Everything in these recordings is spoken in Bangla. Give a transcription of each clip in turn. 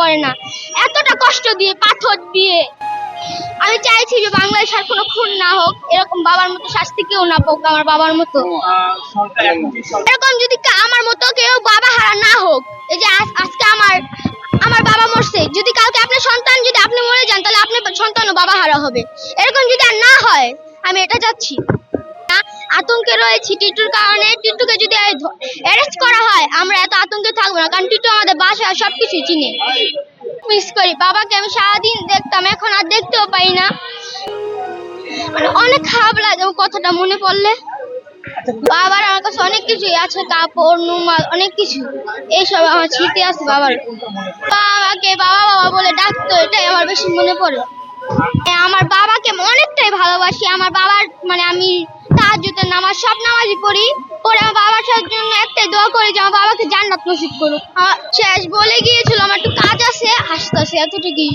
করে না। এতটা কষ্ট দিয়ে পাথর দিয়ে। আমি চাইছি যে বাংলাদেশ আর কোনো খুন না হোক এরকম বাবার মতো শাস্তি কেউ না পাক আমার বাবার মতো। এরকম যদি আমার মতো কেউ বাবা হারা না হোক এই যে আজকে আমার আমার বাবা মরছে যদি কালকে আপনার সন্তান যদি আপনি মরে যান তাহলে আপনার সন্তানও বাবা হারা হবে। এরকম যদি আর না হয় আমি এটা চাচ্ছি। আতঙ্কে রয়েছি টিটুর কারণে। টিটুকে যদি অ্যারেস্ট করা হয় আমরা এত আতঙ্কে থাকব না কারণ টিটু আমাদের বাসা সব সবকিছু চিনে। মিস করি। বাবাকে আমি সারাদিন দেখতাম এখন আর দেখতেও পাই না। মানে অনেক খারাপ লাগে কথাটা মনে পড়লে। বাবার আমার কাছে অনেক কিছুই আছে কাপড় নুমাল অনেক কিছু। এইসব আমার স্মৃতি আছে বাবার। বাবাকে বাবা বাবা বলে ডাকতো এটাই আমার বেশি মনে পড়ে। এ, আমার বাবাকে অনেকটাই ভালোবাসি। আমার বাবার মানে আমি তাহাজ্জুদের নামাজ, সব নামাজই পড়ি। আমার বাবার জন্য একটাই দোয়া করি যে আমার বাবাকে জান্নাত নসিব করুক। শেষ বলে গিয়েছিল, আমার একটু কাজ আছে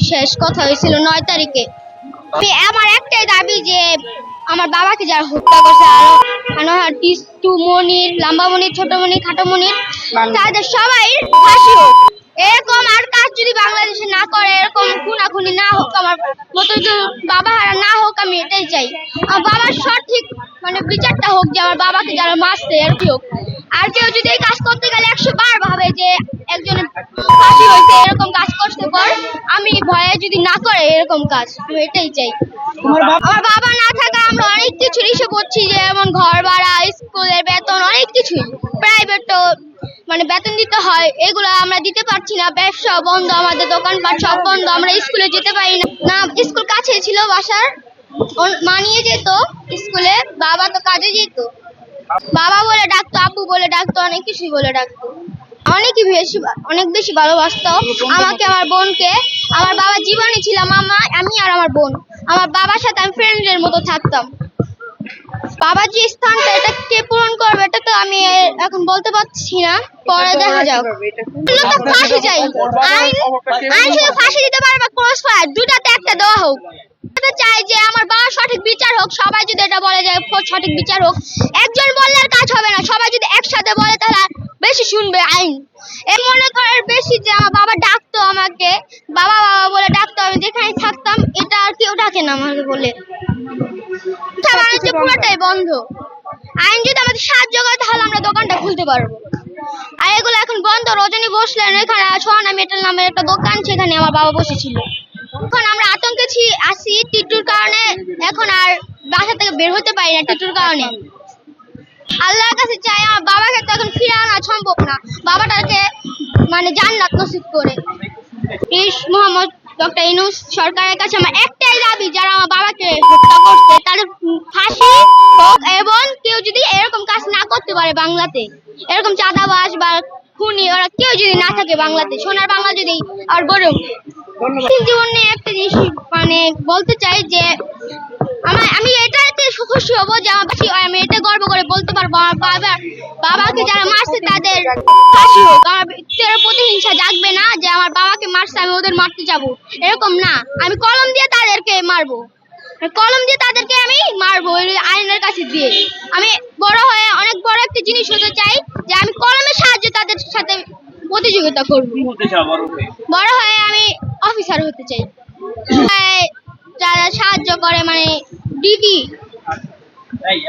শেষ কথা হয়েছিল নয় তারিখে। আমার একটাই দাবি যে আমার বাবাকে যারা হত্যা করছে, আরও আনোয়ার টিস্টু মনির মনির, ছোট মনির, খাটো মনির, তাদের সবাই ফাঁসি হোক। এরকম আর কাজ যদি বাংলাদেশে না করে, এরকম খুনাখুনি না হোক, আমার মতো বাবা হারা না হোক, আমি এটাই চাই। আমার বাবার মানে বিচারটা হোক যে আমার বাবাকে যারা মারছে আর কি হোক। আর কেউ যদি এই কাজ করতে গেলে একশো বার ভাবে যে একজনের ফাঁসি হয়েছে এরকম কাজ করতে পর আমি ভয়ে যদি না করে এরকম কাজ আমি এটাই চাই। আমার বাবা না থাকা আমরা অনেক কিছু ইস্যু করছি যেমন ঘর ভাড়া স্কুলের বেতন অনেক কিছুই। প্রাইভেটও মানে বেতন দিতে হয় এগুলো আমরা দিতে পারছি না। ব্যবসা বন্ধ আমাদের দোকানপাট সব বন্ধ আমরা স্কুলে যেতে পারি না। না স্কুল কাছে ছিল বাসার। মা নিয়ে যেত স্কুলে বাবা তো কাজে যেত। বাবা বলে ডাকতো আব্বু বলে ডাকতো অনেক কিছুই বলে ডাকতো। অনেকই বেশি অনেক বেশি ভালোবাসতো। আমাকে আমার বোনকে। আমার বাবা জীবনে ছিল মামা আমি আর আমার বোন। আমার বাবার সাথে আমি ফ্রেন্ডের মতো থাকতাম। বাবার যে স্থানটা এটা কে পূরণ করবে এটা তো আমি এখন বলতে পারছি না। পরে দেখা যাক। তো ফাঁসি চাই। আইন আইন শুধু ফাঁসি দিতে পারে বা ক্রস ফায়ার দুটাতে একটা দেওয়া হোক। আমি চাই যে আমার বাবার সঠিক বিচার হোক সবাই যদি এটা বলে যে সঠিক বিচার হোক একজন বললে আর কাজ হবে না। সবাই যদি একসাথে বলে তাহলে বেশি শুনবে আইন। এই মনে করার বেশি যে আমার বাবা ডাকতো আমাকে বাবা বাবা বলে ডাকতো আমি যেখানে থাকতাম এটা আর কেউ ডাকে না আমাকে বলে। বাণিজ্য পুরোটাই বন্ধ। আইন যদি আমাদের সাহায্য করে তাহলে আমরা দোকানটা খুলতে পারব। আর এগুলো এখন বন্ধ। রজনী বসলেন এখানে সোহানা মেটাল নামের একটা দোকান সেখানে আমার বাবা বসেছিল। এখন আমরা আতঙ্কে ছি- আছি টিটুর কারণে। এখন আর বাসা থেকে বের হতে পারি না টিটুর কারণে। আল্লাহর কাছে চাই আমার বাবাকে তো এখন ফিরে আনা সম্ভব না। বাবাটাকে মানে জান্নাত নসিব করে। ইস মোহাম্মদ ডক্টর ইনুস সরকারের কাছে আমার একটাই দাবি যারা আমার বাবাকে হত্যা করছে তাদের ফাঁসি হোক এবং কেউ যদি এরকম কাজ না করতে পারে বাংলাতে এরকম চাঁদাবাজ বা খুনি ওরা কেউ যদি না থাকে বাংলাতে সোনার বাংলা যদি আর গড়ে জীবন নিয়ে একটা জিনিস মানে বলতে চাই যে আমার আমি এটাতে খুশি হব যে আমার বেশি আমি এটা গর্ব করে বলতে পারব। আমার বাবা বাবাকে যারা মারছে তাদের ফাঁসি হোক। আমার ভিতরে প্রতিহিংসা জাগবে না যে আমার বাবাকে মারছে আমি ওদের মারতে যাব। এরকম না। আমি কলম দিয়ে তাদেরকে মারবো। কলম দিয়ে তাদেরকে আমি মারবো আইনের কাছে দিয়ে। আমি বড় হয়ে অনেক বড় একটা জিনিস হতে চাই যে আমি কলমের সাহায্যে তাদের সাথে প্রতিযোগিতা করব? বড় হয়ে আমি অফিসার হতে চাই। যারা সাহায্য করে মানে এই